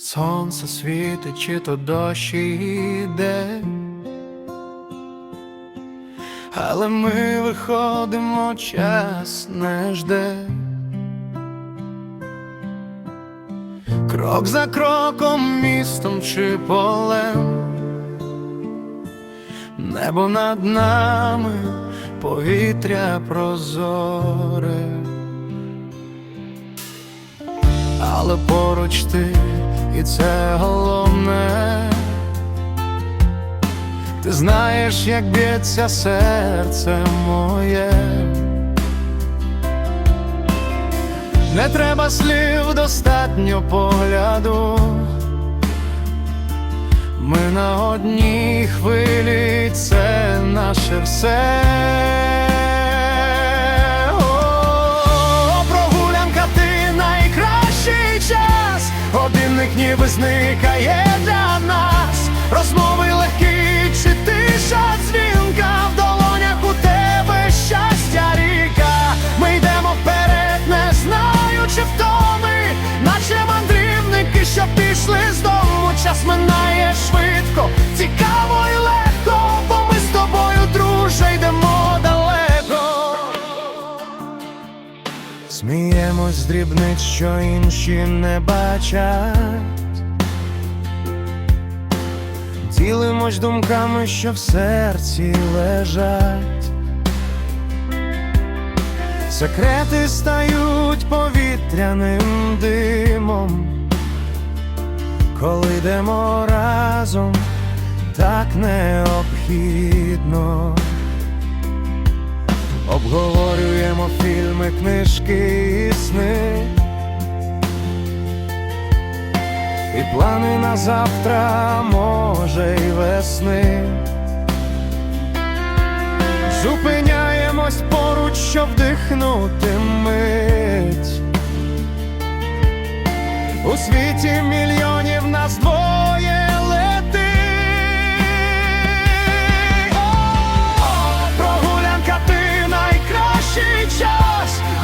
Сонце світить, чи то дощ іде, але ми виходимо, час не жде. Крок за кроком, містом чи полем, небо над нами, повітря прозоре. Але поруч ти, і це головне. Ти знаєш, як б'ється серце моє. Не треба слів, достатньо погляду. Ми на одній хвилі, це наше все. Годинник ніби зникає для нас. Розмови легкі, чи тиша дзвінка в долонях у тебе щастя ріка. Ми йдемо вперед, не знаючи втоми, наче мандрівники, що пішли з дому. Час минає швидко, Сміємось дрібниць, що інші не бачать. Ділимось думками, що в серці лежать. Секрети стають повітряним димом, коли йдемо разом, так необхідно. Обговорюємо фільми, книжки і сни. І плани на завтра, може, й весни. Зупиняємось поруч, щоб вдихнути мить. У світі мільйонів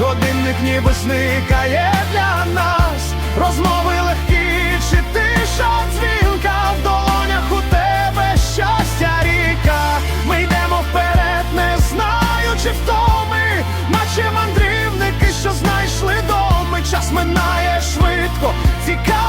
Годинник ніби зникає для нас. Розмови легкі, чи тиша дзвінка в долонях у тебе щастя ріка. Ми йдемо вперед, не знаючи втоми, наче мандрівники, що знайшли доми. Час минає швидко, цікаво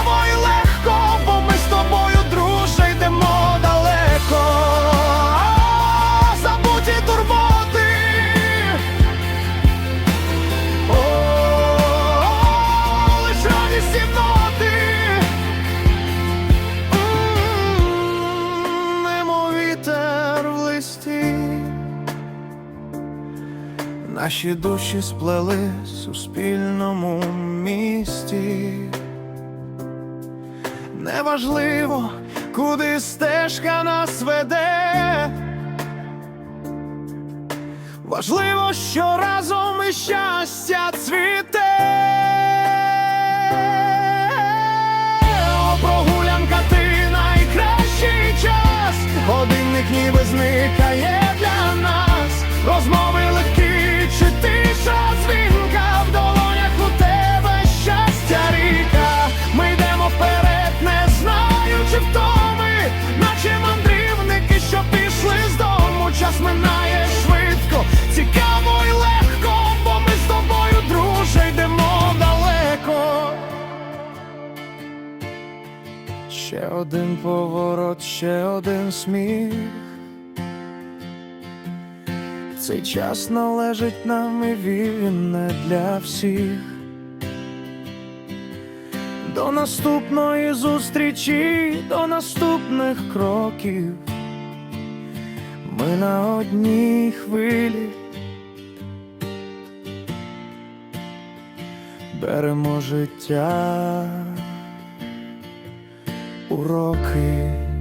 Наші душі сплелись у спільному місті. Неважливо, куди стежка нас веде. Важливо, що разом і щастя цвіте. О, прогулянка, ти найкращий час. Годинник ніби зникає один поворот, ще один сміх. Цей час належить нам і він не для всіх. До наступної зустрічі, до наступних кроків. Ми на одній хвилі. Беремо життя уроки.